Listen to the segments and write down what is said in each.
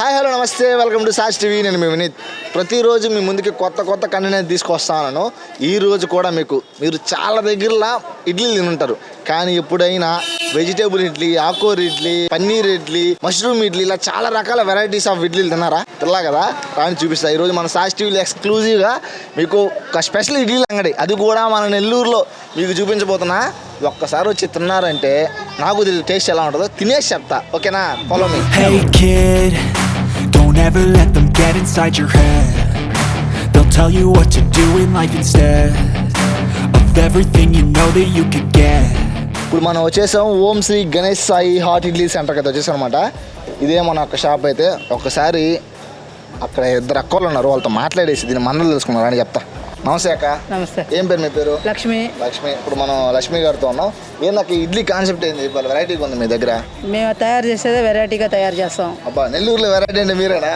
Hi hello namaste. Welcome to SAS TV. నేను మీ వినీత్. ప్రతిరోజు మీ ముందుకి కొత్త కొత్త కంటెంట్ తీసుకొస్తాను ఈ రోజు కూడా మీకు మీరు చాలా దగ్గరలా ఇడ్లీలు తినుంటారు. కానీ ఎప్పుడైనా వెజిటేబుల్ ఇడ్లీ ఆకూర ఇడ్లీ పన్నీర్ ఇడ్లీ మష్రూమ్ ఇడ్లీ ఇలా చాలా రకాల వెరైటీస్ ఆఫ్ ఇడ్లీలు తిన్నారా? తిన్నా కదా? కానీ చూపిస్తా. ఈరోజు మన సాస్ టీవీలో ఎక్స్క్లూజివ్గా మీకు ఒక స్పెషల్ ఇడ్లీ అంగడి. అది కూడా మన నెల్లూరులో మీకు చూపించబోతున్నా. ఒక్కసారి వచ్చి తిన్నారంటే నాకు తెలియదు టేస్ట్ ఎలా ఉంటుందో. తినేసి చెప్తా. ఓకేనా? Follow me Never let them get inside your head. They'll tell you what to do in life instead of everything you know that you could get. ఇప్పుడు మనం వచ్చేసాం ఓం శ్రీ గణేష్ సాయి హాట్ ఇడ్లీ సెంటర్కి అయితే వచ్చేసాం అనమాట ఇదే మన ఒక షాప్ అయితే ఒకసారి అక్కడ ఇద్దరు అక్కలు ఉన్నారు వాళ్ళతో మాట్లాడేసి దీన్ని మందలు తెలుసుకున్నారు అని చెప్తా నమస్తే అక్క. నమస్తే. ఏం పేరు మీ పేరు? లక్ష్మి. లక్ష్మి. ఇప్పుడు మనం లక్ష్మి గారితో ఉన్నాం. ఏం నాకు ఇడ్లీ కాన్సెప్ట్ ఏంది? వాళ్ళ వెరైటీగా ఉంది మీ దగ్గర. మేము తయారు చేసేదే వెరైటీగా తయారు చేస్తాం. అబ్బా నెల్లూరులో వెరైటీ అంటే మీరేనా?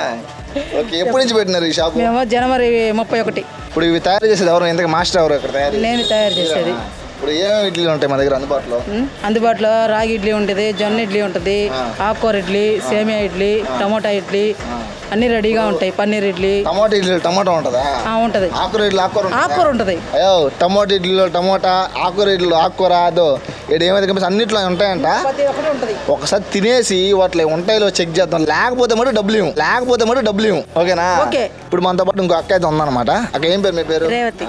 ఓకే ఎప్పటి నుంచి పెట్టినారు ఈ షాపు? మేము జనవరి ముప్పై ఒకటి. ఇప్పుడు ఇవి తయారు చేసేది ఎవరు? ఇంతకు మాస్టర్ ఎవరు ఇక్కడ తయారు? నేను తయారు చేసేది. ఇప్పుడు ఏమేమి ఇడ్లీలు ఉంటాయి మా దగ్గర అందుబాటులో? అందుబాటులో రాగి ఇడ్లీ ఉంటుంది జొన్న ఇడ్లీ ఉంటుంది ఆకుకూర ఇడ్లీ సేమియా ఇడ్లీ టమోటా ఇడ్లీ అన్నీ రెడీగా ఉంటాయి. పన్నీర్ ఇడ్లీ. టమాటా ఇడ్లీలో టమాటా ఉంటుందా? ఉంటుంది. ఆకుకూర ఇడ్లీ ఆకుకూర ఉంటుందా? ఆకుకూర ఉంటుంది. అయ్యో టమాటా ఇడ్లీలో టమోటా ఆకుకూర ఇడ్లీలో ఆకుకూర అదో ఇక్కడ ఏమైతే కనిపిస్తే అన్నిట్లో ఉంటాయంట. ఒకసారి తినేసి వాటిలో ఉంటాయిలో చెక్ చేద్దాం. లేకపోతే మటు డబ్బులు ఇవ్వం లేకపోతే మటు డబ్బులు ఇవ్వం ఓకేనా? ఓకే. ఇప్పుడు మనతో పాటు ఇంకో అక్క అయితే ఉందన్నమాట. అక్క ఏం పేరు? మీ పేరు? రేవతి.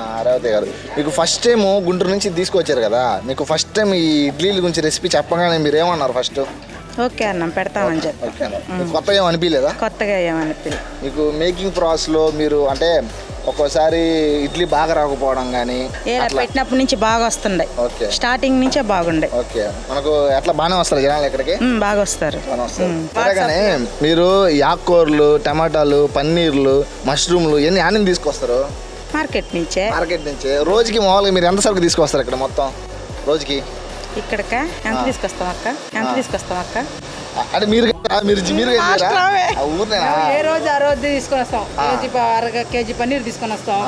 గారు. మీకు ఫస్ట్ టైం గుంటూరు నుంచి తీసుకొచ్చారు కదా. మీకు ఫస్ట్ టైం ఈ ఇడ్లీల గురించి రెసిపీ చెప్పగానే మీరు ఏమన్నారు ఫస్ట్ ఓకే అన్నం పెడతామని చెప్పి. ఓకే కొత్తగా ఏం అనిపించలేదా? కొత్తగా ఏమనిపింది మీకు మేకింగ్ ప్రాసెస్లో మీరు అంటే ఒక్కోసారి ఇడ్లీ బాగా రాకపోవడం కానీ పెట్టినప్పటి నుంచి బాగా వస్తుండే. ఓకే. స్టార్టింగ్ నుంచే బాగుండే. ఓకే. మనకు ఎట్లా బాగానే వస్తారు జనాలు ఇక్కడికి? బాగా వస్తారు. బాగానే వస్తారు. సరేగానే మీరు ఈ ఆకుకూరలు టమాటాలు పన్నీర్లు మష్రూమ్లు ఇవన్నీ ఆని తీసుకొస్తారు? మార్కెట్ నుంచే. మార్కెట్ నుంచి. రోజుకి మామూలుగా మీరు ఎంత సరుకు తీసుకొస్తారు ఇక్కడ మొత్తం? రోజుకి? ఇక్కడక? ఎంత తీసుకొస్తాం అక్క? ఎంత తీసుకొస్తాం అక్క? అంటే మీరు మీరు మీరు ఏ రోజు ఆ రోజు తీసుకొని వస్తాం. కేజీ అర కేజీ పన్నీర్ తీసుకొని వస్తాం.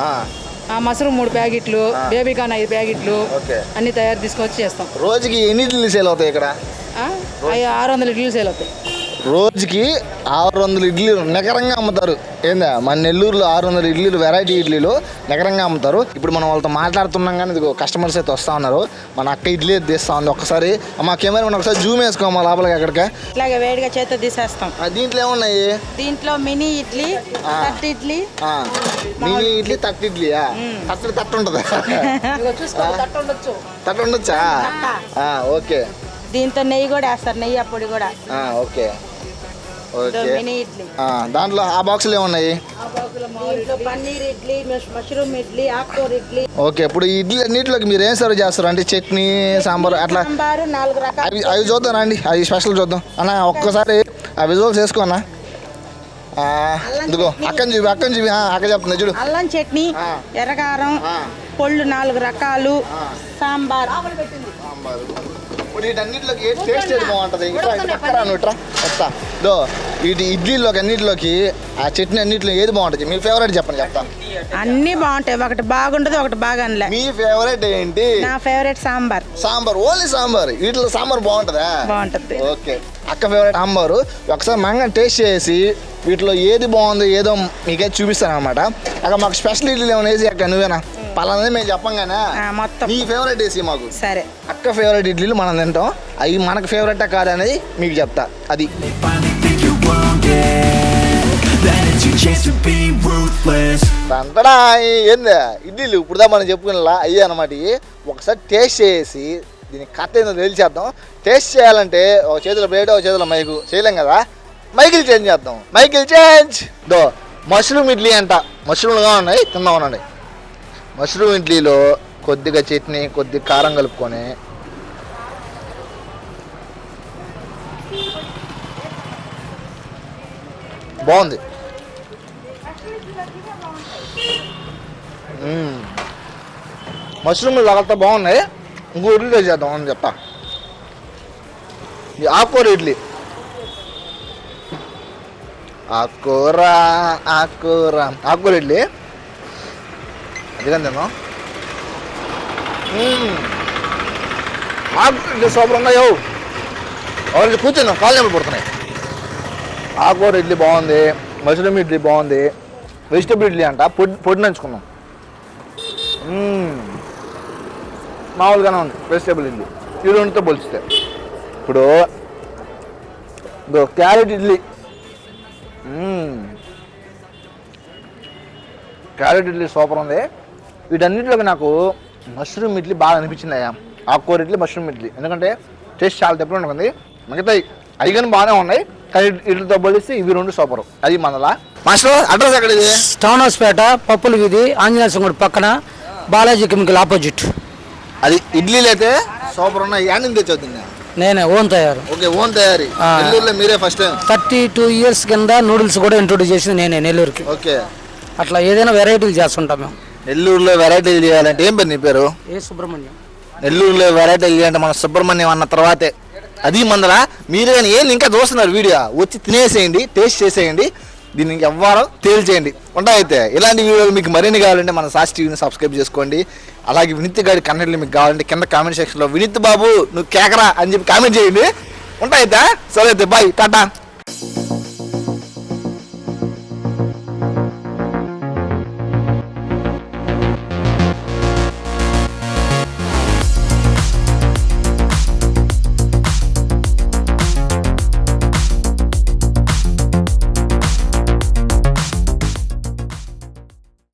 ఆ, మష్రూమ్ మూడు ప్యాకెట్లు బేబీ కార్న్ ఐదు ప్యాకెట్లు అన్ని తయారు తీసుకొచ్చి చేస్తాం. రోజుకి ఎన్ని ఇడ్లీలు సేల్ అవుతాయి ఇక్కడ? ఆరు వందల ఇడ్లీలు సేల్ అవుతాయి. రోజుకి ఆరు వందల ఇడ్లీలు నికరంగా అమ్ముతారు. ఏందా? మన నెల్లూరులో ఆరు వందల ఇడ్లీలు వెరైటీ ఇడ్లీలు నికరంగా అమ్ముతారు. ఇప్పుడు మనం వాళ్ళతో మాట్లాడుతున్నాం కానీ ఇదిగో కస్టమర్స్ అయితే వస్తూ ఉన్నారు. మన అక్క ఇడ్లీ తీస్తా ఉంది ఒక్కసారి. మా కెమెరా మనం ఒకసారి జూమ్ వేసుకోమా లోపలికి అక్కడికి. ఇట్లాగే వేడిగా చేత తీసేస్తాం. దీంట్లో ఏమున్నాయి? దీంట్లో మినీ ఇడ్లీ తట్ ఇడ్లీ. మినీ ఇడ్లీ తట్టు ఇడ్లీయా? తట్టు తట్టు ఉంటుందా? తట్టు ఉండొచ్చు. ఓకే. దీంతో నెయ్యి కూడా వేస్తారు నెయ్యి పొడి కూడా. ఓకే. ఓకే. మినీ ఇడ్లీ. ఆ, దాంట్లో ఆ బాక్సులు ఏమున్నాయి? దీంట్లో పన్నీర్ ఇడ్లీ మష్రూమ్ ఇడ్లీ ఆకుకూర ఇడ్లీ. ఓకే ఇప్పుడు ఇడ్లీ అన్నింటిలోకి మీరు ఏం సర్వ్ చేస్తారు? అంటే చట్నీ సాంబార్ అట్లా? సాంబారు నాలుగు రకాల అవి అవి చూద్దాం రండి. అవి స్పెషల్ చూద్దాం. అన్న ఒక్కసారి ఆ విజువల్స్ వేసుకో అన్న. ఆ, ఇదిగో అక్కని చూపి అక్కని చూపి. ఆ, అక్క చెప్తుంది చూడు. అల్లం చట్నీ. ఎర్రకారం ఆ. పొళ్ళు నాలుగు రకాలు సాంబారు. ఇప్పుడు వీటన్నిటిలోకి ఏ టేస్ట్ ఏది బాగుంటుంది? ఇట్రా ఇటు పక్కరా నువ్వు ఇట్రా వస్తా. దో వీటి ఇడ్లీలోకి అన్నిటిలోకి ఆ చట్నీ అన్నిటిలో ఏది బాగుంటుంది? మీ ఫేవరెట్ చెప్పండి చెప్తా అన్నీ బాగుంటాయి. ఒకటి బాగుంటది ఒకటి బాగానిలే మీ ఫేవరెట్ ఏంటి? నా ఫేవరెట్ సాంబార్. సాంబార్. ఓన్లీ సాంబార్. వీటిలో సాంబార్ బాగుంటుందా? బాగుంటది. ఓకే. అక్క ఫేవరెట్ సాంబారు. ఒకసారి మంగ టేస్ట్ చేసి వీటిలో ఏది బాగుందో ఏదో మీకైతే చూపిస్తాను అనమాట అక్కడ మాకు స్పెషల్ ఇడ్లీలు ఏమైనా వేసి అక్క నువ్వేనా? పలానా మేము చెప్పంగానే మొత్తం. నీ ఫేవరెట్ వేసి మాకు. సరే. అక్క ఫేవరెట్ ఇడ్లీలు మనం తింటాం. అవి మనకు ఫేవరెట్ కాదనేది మీకు చెప్తా. అది. అంతడా ఏందా? ఇడ్లీలు ఇప్పుడుదా మనం చెప్పుకునేలా అయ్యే అనమాట ఒకసారి టేస్ట్ చేసి దీని కథ ఏందో తెలిసేద్దాం టేస్ట్ చేయాలంటే ఒక చేతిలో ప్లేట్ ఒక చేతిలో మైకు చేయలేం కదా? మైకిల్ చేంజ్ చేద్దాం. మైకిల్ చేంజ్ దో మష్రూమ్ ఇడ్లీ అంట. మష్రూమ్లుగా ఉన్నాయి. తిందాం ఉండండి మష్రూమ్ ఇడ్లీలో కొద్దిగా చట్నీ కొద్దిగా కారం కలుపుకొని బాగుంది. మష్రూమ్ మష్రూమ్లు తగలతా బాగున్నాయి. ఇంకో ఇడ్లీ చేద్దాం అని చెప్తా ఈ ఆకుకూర ఇడ్లీ. ఆకుకూర ఆకుకూర. ఆకుకూర ఇడ్లీ. అది కానీ తిన్నాం మ్మ్. ఆకుకూర ఇడ్లీ సూపర్ ఉన్నాయో ఎవరు కూర్చున్నాం కాళ్ళు నొప్పి పడుతున్నాయి ఆకుకూర ఇడ్లీ బాగుంది మష్రూమ్ ఇడ్లీ బాగుంది వెజిటబుల్ ఇడ్లీ అంట పొడి పొడి నంచుకున్నాం మ్మ్. మామూలుగానే ఉంది వెజిటబుల్ ఇడ్లీ ఈ రెండుతో పోలిస్తే ఇప్పుడు carrot idli. Carrot idli super ఉంది వీటన్నిటిలోకి నాకు మష్రూమ్ ఇడ్లీ బాగా అనిపించింది అయ్యా. ఆకుకూర ఇడ్లీ మష్రూమ్ ఇడ్లీ. ఎందుకంటే టేస్ట్ చాలా డిఫరెంట్ ఉంది మిగతాయి అవి కానీ బాగానే ఉన్నాయి. కానీ ఇడ్లీతో పోలిస్తే ఇవి రెండు సూపర్. అది మనలా మాస్టర్ అడ్రస్ ఎక్కడ ఇది? టౌన్ హౌస్పేట పప్పుల వీధి ఆంజనేయ స్వామి గుడి పక్కన బాలాజీ కెమికల్ ఆపోజిట్. అది ఇడ్లీలు అయితే సూపర్ ఉన్నాయి. యాడ్ తెచ్చవుతుంది నేనే ఓన్ తయారు. ఓకే ఓన్ తయారీ. నెల్లూరులో మీరే first time? Thirty two years కింద నూడిల్స్ కూడా ఇంట్రొడ్యూస్ చేసింది నేనే నెల్లూరుకి. ఓకే. అట్లా ఏదైనా వెరైటీలు చేస్తుంటాం మేము. నెల్లూరులో వెరైటీలు చేయాలంటే ఏం పేరు నీ పేరు? ఏ సుబ్రహ్మణ్యం. నెల్లూరులో వెరైటీలు చేయాలంటే మన సుబ్రహ్మణ్యం అన్న తర్వాతే. అది మందల మీరు కానీ ఏం ఇంకా చూస్తున్నారు వీడియో వచ్చి తినేసేయండి టేస్ట్ చేసేయండి దీన్ని ఎవ్వరం తేల్చేయండి. ఉంటాయితే ఇలాంటి వీడియోలు మీకు మరిన్ని కావాలంటే మన సాస్ టీవీని సబ్స్క్రైబ్ చేసుకోండి. అలాగే వినీత్ గారి కంటెంట్లు మీకు కావాలంటే కింద కామెంట్ సెక్షన్లో వినీత్ బాబు నువ్వు కేకరా అని చెప్పి కామెంట్ చేయండి. ఉంటాయితే సరే అయితే బాయ్ టాటా.